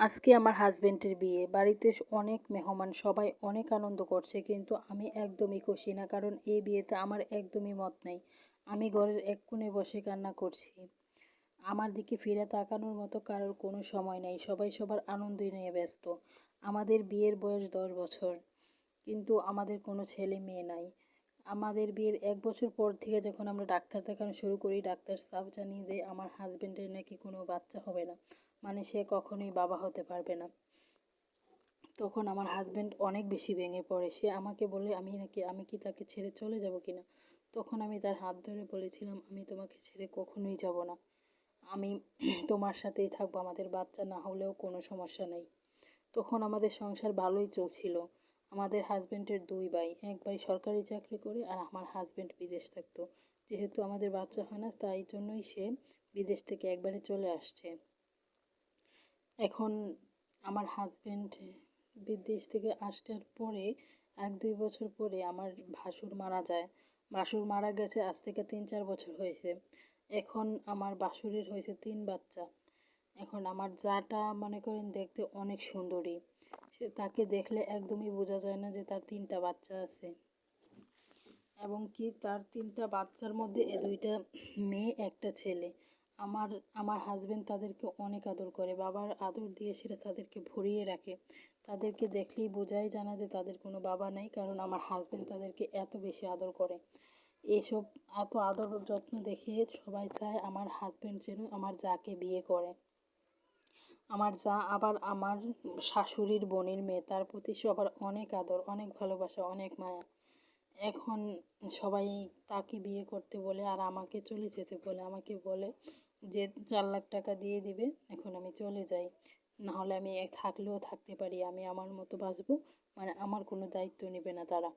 আজকে আমার হাজব্যান্ডের বিয়ে। বাড়িতে অনেক মেহমান, সবাই অনেক আনন্দ করছে, কিন্তু আমি একদমই খুশি না, কারণ এই বিয়েতে আমার একদমই মত নেই। আমি ঘরের এক কোণে বসে কান্না করছি। আমার দিকে ফিরে তাকানোর মতো কারোর কোনো সময় নেই, সবাই সবার আনন্দ নিয়ে ব্যস্ত। আমাদের বিয়ের বয়স দশ বছর, কিন্তু আমাদের কোনো ছেলে মেয়ে নাই। আমাদের বিয়ের এক বছর পর থেকে যখন আমরা ডাক্তার দেখানো শুরু করি, ডাক্তার সাফ জানিয়ে দেয়, আমার হাজব্যান্ডের নাকি কোনো বাচ্চা হবে না। মানে সে কখনোই বাবা হতে পারবে না। তখন আমার হাজব্যান্ড অনেক বেশি ভেঙে পড়ে। সে আমাকে বলে, আমি নাকি, আমি কি তাকে ছেড়ে চলে যাব কি না? তখন আমি তার হাত ধরে বলেছিলাম, আমি তোমাকে ছেড়ে কখনোই যাব না। আমি তোমার সাথেই থাকব। আমাদের বাচ্চা না হলেও কোনো সমস্যা নেই। তখন আমাদের সংসার ভালোই চলছিল। আমাদের হাজব্যান্ডের দুই ভাই, এক ভাই সরকারি চাকরি করে আর আমার হাজব্যান্ড বিদেশ থাকতো। যেহেতু আমাদের বাচ্চা হয় না, তাই জন্যই সে বিদেশ থেকে একবারে চলে আসছে। এখন আমার হাজব্যান্ড বিদেশ থেকে আসার পরে, এক দুই বছর পরে আমার ভাসুর মারা যায়। ভাসুর মারা গেছে আজ থেকে তিন চার বছর হয়েছে। এখন আমার বাসুরের হয়েছে তিন বাচ্চা। এখন আমার যাটা মনে করেন দেখতে অনেক সুন্দরী। সে তাকে দেখলে একদমই বোঝা যায় না যে তার তিনটা বাচ্চা আছে। এবং কি তার তিনটা বাচ্চার মধ্যে এ দুইটা মেয়ে, একটা ছেলে। আমার আমার হাজব্যান্ড তাদেরকে অনেক আদর করে। বাবার আদর দিয়ে সেটা তাদেরকে ভরিয়ে রাখে। তাদেরকে দেখলেই বোঝাই জানা যে তাদের কোনো বাবা নেই, কারণ আমার হাজব্যান্ড তাদেরকে এত বেশি আদর করে। এসব, এত আদর যত্ন দেখে সবাই চায় আমার হাজব্যান্ড যেন আমার যাকে বিয়ে করে। আমার যা, আবার আমার শাশুড়ির বোনের মেয়ে, তার প্রতি সবার অনেক আদর, অনেক ভালোবাসা, অনেক মায়া। এখন সবাই তাকে বিয়ে করতে বলে আর আমাকে চলে যেতে বলে। আমাকে বলে যে, চার লাখ টাকা দিয়ে দিবে, এখন আমি চলে যাই। নাহলে আমি থাকলেও থাকতে পারি, আমি আমার মতো বাঁচবো। মানে আমার কোনো দায়িত্ব নেবে না তারা।